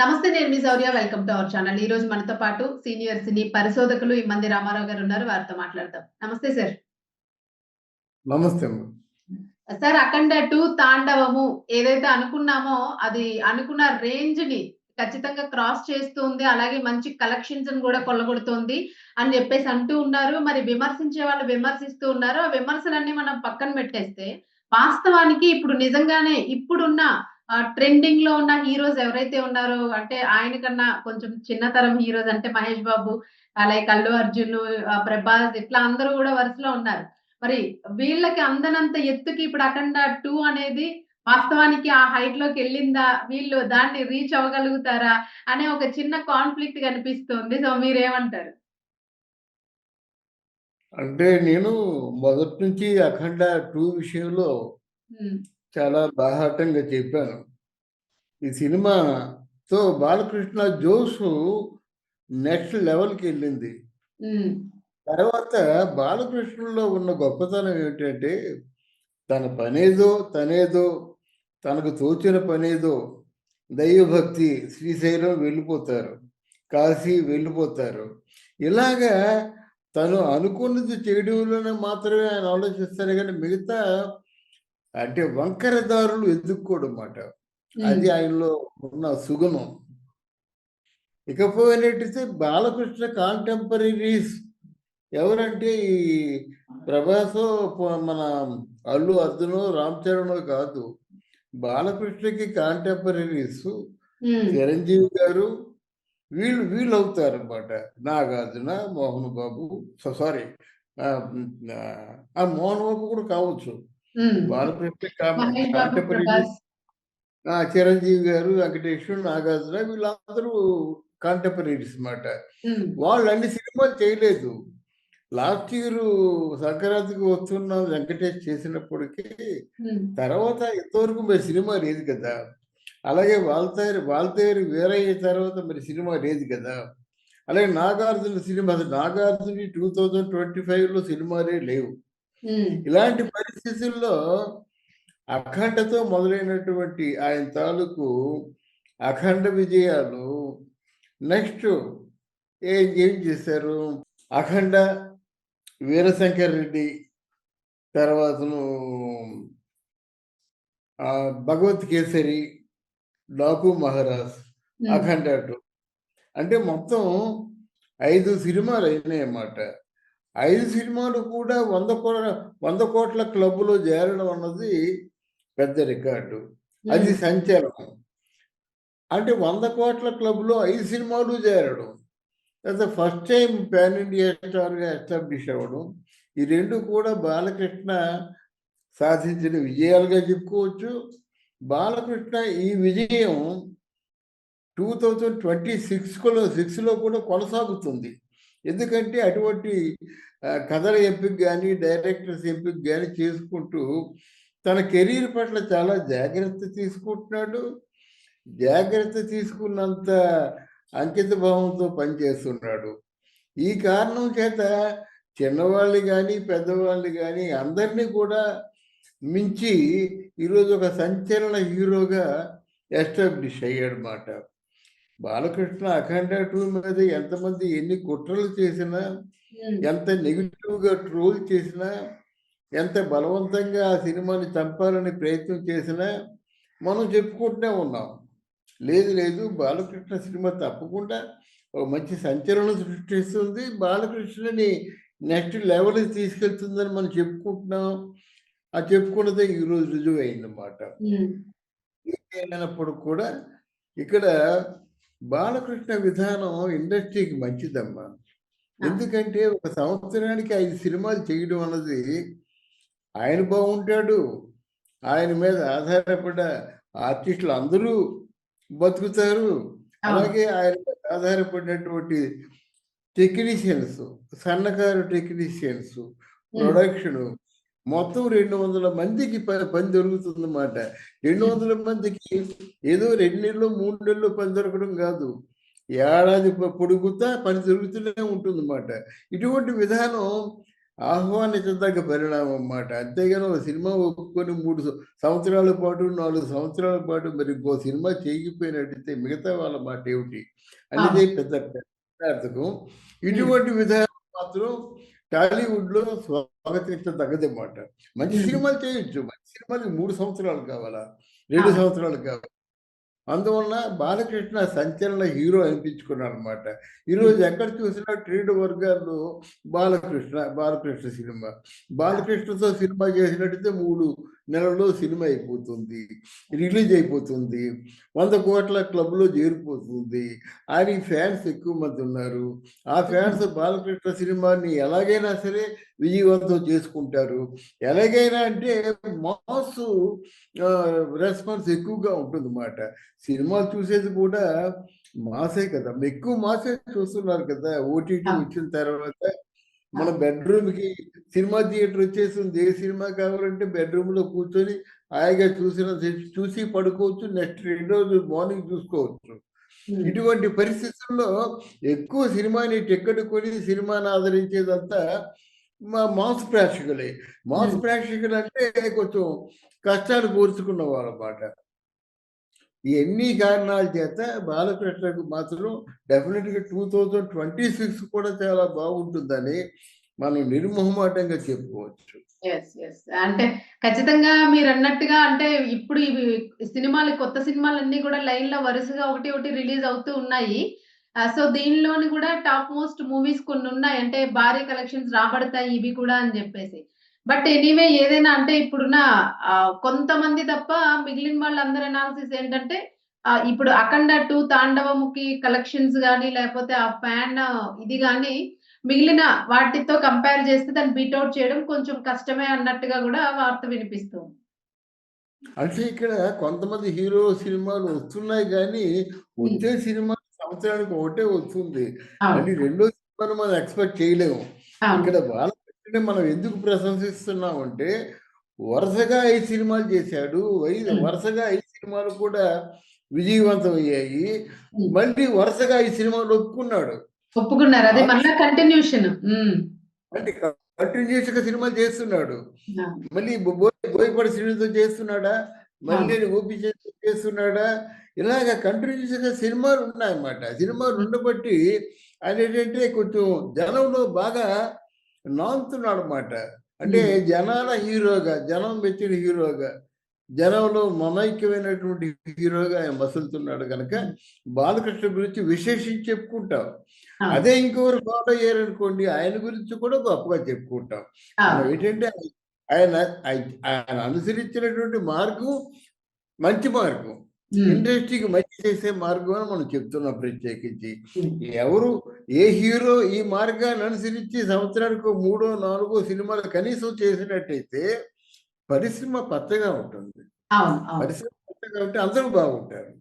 నమస్తే నేను మీ Shaurya. Welcome to our channel. ఈ రోజు మనతో పాటు సీనియర్ సినీ పరిశోధకులు ఇమ్మంది రామారావు గారు ఉన్నారు. వారితో మాట్లాడదాం. నమస్తే సార్. నమస్తే సార్ అఖండ టూ తాండవము ఏదైతే అనుకున్నామో అది అనుకున్న రేంజ్ని ఖచ్చితంగా క్రాస్ చేస్తుంది. అలాగే మంచి కలెక్షన్స్ కూడా కొల్లగొడుతుంది అని చెప్పేసి అంటూ ఉన్నారు. మరి విమర్శించే వాళ్ళు విమర్శిస్తూ ఉన్నారు. ఆ విమర్శలన్నీ మనం పక్కన పెట్టేస్తే వాస్తవానికి ఇప్పుడు నిజంగానే ఇప్పుడున్న ట్రెండింగ్లో ఉన్న హీరోస్ ఎవరైతే ఉన్నారో అంటే ఆయన కన్నా కొంచెం చిన్నతరం హీరోస్ అంటే మహేష్ బాబు అలాగే అల్లు అర్జున్ ప్రభాస్ ఇట్లా అందరూ కూడా వరుసలో ఉన్నారు. మరి వీళ్ళకి అందనంత ఎత్తుకి ఇప్పుడు అఖండ టూ అనేది వాస్తవానికి ఆ హైట్లోకి వెళ్ళిందా? వీళ్ళు దాన్ని రీచ్ అవ్వగలుగుతారా? అనే ఒక చిన్న కాన్ఫ్లిక్ట్ కనిపిస్తుంది. సో మీరేమంటారు? అంటే నేను మొదటి నుంచి అఖండ టూ విషయంలో చాలా బాహాటంగా చెప్పాను. ఈ సినిమాతో బాలకృష్ణ జోసు నెక్స్ట్ లెవెల్కి వెళ్ళింది. తర్వాత బాలకృష్ణలో ఉన్న గొప్పతనం ఏమిటంటే తన పనేదో తనేదో తనకు తోచిన పనేదో దైవభక్తి శ్రీశైలం వెళ్ళిపోతారు కాశీ వెళ్ళిపోతారు. ఇలాగా తను అనుకున్నది చేయడంలోనే మాత్రమే ఆయన ఆలోచిస్తారు కానీ మిగతా అంటే వంకరదారులు ఎదుక్కోవడం మాట అది ఆయనలో ఉన్న సుగుణం. ఇకపోయినట్టయితే బాలకృష్ణ కాంటెంపరీస్ ఎవరంటే ఈ ప్రభాసో మన అల్లు అర్జునో రామ్ చరణ్ కాదు. బాలకృష్ణకి కాంటెంపరీస్ చిరంజీవి గారు వీళ్ళు వీళ్ళు అవుతారు అనమాట నాగార్జున మోహన్ బాబు సారీ ఆ మోహన్ బాబు కూడా కావచ్చు. బాలకృష్ణ కాంటెంపరీ చిరంజీవి గారు వెంకటేశ్వరు నాగార్జున వీళ్ళందరూ కాంటెంపరీస్ అన్నమాట. ఉమ్, వాళ్ళు అన్ని సినిమాలు చేయలేదు. లాస్ట్ ఇయర్ సంక్రాంతికి వస్తున్న వెంకటేష్ చేసినప్పటికీ తర్వాత ఇంతవరకు మరి సినిమా లేదు కదా. అలాగే వాల్తేరు వాల్తేరు వేరయ్య తర్వాత మరి సినిమా లేదు కదా. అలాగే Nagarjuna cinema Nagarjuna two thousand twenty ఫైవ్లో సినిమాలే లేవు. ఇలాంటి పరిస్థితుల్లో అఖండతో మొదలైనటువంటి ఆయన తాలూకు అఖండ విజయాలు నెక్స్ట్ ఏం ఏం చేశారు? అఖండ వీరశంకర్ రెడ్డి తర్వాతను ఆ, భగవత్ కేసరి డాకు మహారాజ్ అఖండ అంటే. మొత్తం ఐదు సినిమాలు అయినాయి అన్నమాట ఐదు సినిమాలు కూడా వంద కోట్ల వంద కోట్ల క్లబ్లో చేరడం అన్నది పెద్ద రికార్డు. అది సంచలనం. అంటే వంద కోట్ల క్లబ్లో ఐదు సినిమాలు చేరడం. తర్వాత ఫస్ట్ టైం పాన్ ఇండియా స్టార్గా ఎస్టాబ్లిష్ అవ్వడం. ఈ రెండు కూడా బాలకృష్ణ సాధించిన విజయాలుగా చెప్పుకోవచ్చు. బాలకృష్ణ ఈ విజయం టూ థౌజండ్ ట్వంటీ సిక్స్లో సిక్స్లో కూడా కొనసాగుతుంది. ఎందుకంటే అటువంటి కథల ఎంపిక కానీ డైరెక్టర్స్ ఎంపిక కానీ చేసుకుంటూ తన కెరీర్ పట్ల చాలా జాగ్రత్త తీసుకుంటున్నాడు. జాగ్రత్త తీసుకున్నంత అంకిత భావంతో పనిచేస్తున్నాడు. ఈ కారణం చేత చిన్నవాళ్ళు కానీ పెద్దవాళ్ళు కానీ అందరినీ కూడా మించి ఈరోజు ఒక సంచలన హీరోగా ఎస్టాబ్లిష్ అయ్యాడు మాట బాలకృష్ణ అఖండ టూ మీద ఎంతమంది ఎన్ని కుట్రలు చేసినా ఎంత నెగిటివ్గా ట్రోల్ చేసినా ఎంత బలవంతంగా ఆ సినిమాని చంపాలని ప్రయత్నం చేసినా మనం చెప్పుకుంటూనే ఉన్నాం. లేదు లేదు బాలకృష్ణ సినిమా తప్పకుండా ఒక మంచి సంచలనం సృష్టిస్తుంది. బాలకృష్ణని నెక్స్ట్ లెవెల్కి తీసుకెళ్తుందని మనం చెప్పుకుంటున్నాం. ఆ చెప్పుకున్నదే ఈరోజు రుజువు అయిందన్నమాట ఏమైనప్పుడు కూడా ఇక్కడ బాలకృష్ణ విధానం ఇండస్ట్రీకి మంచిదమ్మా. ఎందుకంటే ఒక సంవత్సరానికి ఐదు సినిమాలు చేయడం అన్నది ఆయన బాగుంటాడు. ఆయన మీద ఆధారపడ్డ ఆర్టిస్టులు అందరూ బతుకుతారు. అలాగే ఆయన మీద ఆధారపడినటువంటి టెక్నీషియన్స్ సన్నకారు టెక్నీషియన్స్ ప్రొడక్షన్ మొత్తం రెండు వందల మందికి ప- పని దొరుకుతుంది అన్నమాట రెండు వందల మందికి ఏదో రెండు నెలలు మూడు నెలలు పని దొరకడం కాదు. ఏడాది పొడుగుతా పని దొరుకుతూనే ఉంటుంది అన్నమాట ఇటువంటి విధానం ఆహ్వానించదగ్గ పరిణామం అన్నమాట అంతేగాని ఒక సినిమా ఒప్పుకొని మూడు సంవత్సరాల పాటు నాలుగు సంవత్సరాల పాటు మరి ఇంకో సినిమా చేయకపోయినట్టయితే మిగతా వాళ్ళ మాట ఏమిటి? అనేది పెద్ద పెద్దార్థకం ఇటువంటి విధానం మాత్రం టాలీవుడ్లో స్వాగతించదగ్గదన్నమాట మంచి. సినిమాలు చేయొచ్చు. మంచి సినిమాలు మూడు సంవత్సరాలు కావాలా? రెండు. సంవత్సరాలు కావాలి? అందువలన బాలకృష్ణ సంచలన హీరో అనిపించుకున్నాడు అనమాట ఈరోజు ఎక్కడ చూసినా ట్రేడ్ వర్గాల్లో బాలకృష్ణ బాలకృష్ణ సినిమా. బాలకృష్ణతో సినిమా చేసినట్టయితే మూడు నెలల్లో సినిమా అయిపోతుంది రిలీజ్ అయిపోతుంది వంద కోట్ల క్లబ్లో చేరిపోతుంది. ఆయన ఫ్యాన్స్ ఎక్కువ మంది ఉన్నారు. ఆ ఫ్యాన్స్ బాలకృష్ణ సినిమాని ఎలాగైనా సరే విజయవంతం చేసుకుంటారు. ఎలాగైనా అంటే మాస్ రెస్పాన్స్ ఎక్కువగా ఉంటుంది అన్నమాట సినిమాలు చూసేది కూడా మాసే కదా. ఎక్కువ మాసే చూస్తున్నారు కదా. ఓటీటీ. వచ్చిన తర్వాత మన బెడ్రూమ్కి సినిమా థియేటర్ వచ్చేసింది. ఏ సినిమా కావాలంటే బెడ్రూమ్లో కూర్చొని హాయిగా చూసిన చూసి పడుకోవచ్చు నెక్స్ట్ రెండు రోజు మార్నింగ్ చూసుకోవచ్చు. ఇటువంటి పరిస్థితుల్లో ఎక్కువ సినిమాని టికెట్ కొని సినిమాని ఆదరించేదంతా మా మాస్ ప్రేక్షకులే. మాస్. ప్రేక్షకులు అంటే కొంచెం కష్టాలు కూర్చుకున్న వాళ్ళు ఈ ఎన్ని కారణాల చేత బాలకృష్ణకు మాత్రం డెఫినెట్గా టూ థౌజండ్ ట్వంటీ సిక్స్ కూడా చాలా బాగుంటుందని మనం నిర్మోహమాటంగా చెప్పుకోవచ్చు. ఎస్ ఎస్ అంటే ఖచ్చితంగా మీరు అన్నట్టుగా అంటే ఇప్పుడు ఇవి సినిమాలు కొత్త సినిమాలు అన్ని కూడా లైన్లో వరుసగా ఒకటి ఒకటి రిలీజ్ అవుతూ ఉన్నాయి. సో దీనిలోని కూడా టాప్ మోస్ట్ మూవీస్ కొన్ని ఉన్నాయి. అంటే భారీ కలెక్షన్స్ రాబడతాయి ఇవి కూడా అని చెప్పేసి. బట్ ఎనీవే ఏదైనా అంటే ఇప్పుడున్న కొంతమంది తప్ప మిగిలిన వాళ్ళందరి అనాలిసిస్ ఏంటంటే ఇప్పుడు అఖండ టూ తాండవముకి కలెక్షన్స్ కానీ లేకపోతే ఆ ఫ్యాన్ ఇది కానీ మిగిలిన వాటితో కంపేర్ చేస్తే దాన్ని బీట్అవుట్ చేయడం కొంచెం కష్టమే అన్నట్టుగా కూడా వార్త వినిపిస్తుంది అంటే ఇక్కడ కొంతమంది హీరో సినిమాలు వస్తున్నాయి కానీ వచ్చే సినిమా సంవత్సరానికి ఒకటే వస్తుంది. రెండో సినిమాను మనం ఎక్స్పెక్ట్ చేయలేము. ఇక్కడ బాలకృష్ణ మనం ఎందుకు ప్రశంసిస్తున్నాం అంటే వరుసగా ఐదు సినిమాలు చేశాడు. ఐదు. వరుసగా ఐదు సినిమాలు కూడా విజయవంతం అయ్యాయి. మళ్ళీ వరుసగా ఐదు సినిమాలు ఒప్పుకున్నాడు. ఒప్పుకున్నారు. అదే మళ్ళా కంటిన్యూషన్ అంటే కంటిన్యూస్గా సినిమాలు చేస్తున్నాడు. మళ్ళీ బో- బోయపాటి శ్రీనితో చేస్తున్నాడా? మళ్ళీ ఓపి చేస్తూ చేస్తున్నాడా? ఇలాగ కంటిన్యూస్గా సినిమాలు ఉన్నాయన్నమాట. సినిమాలు ఉండబట్టి ఆయన ఏంటంటే కొంచెం జనంలో బాగా నాంతున్నాడు అనమాట అంటే. జనాల హీరోగా జనం మెచ్చిన హీరోగా జనంలో మమైక్యమైనటువంటి హీరోగా ఆయన మసులుతున్నాడు కనుక బాలకృష్ణ గురించి విశేషించి చెప్పుకుంటాం. అదే ఇంకొకరు ఫాలో అయ్యారనుకోండి ఆయన గురించి కూడా గొప్పగా చెప్పుకుంటాం. ఏంటంటే ఆయన- ఆయన అనుసరించినటువంటి మార్గం మంచి మార్గం. ఇండస్ట్రీకి మంచి చేసే మార్గం అని మనం చెప్తున్నాం ప్రత్యేకించి. ఎవరు ఏ హీరో ఈ మార్గాన్ని అనుసరించి సంవత్సరానికి మూడో నాలుగో సినిమాలు కనీసం చేసినట్టయితే పరిశ్రమ పచ్చగా ఉంటుంది. పరిశ్రమ పచ్చగా ఉంటే అందరూ బాగుంటారు.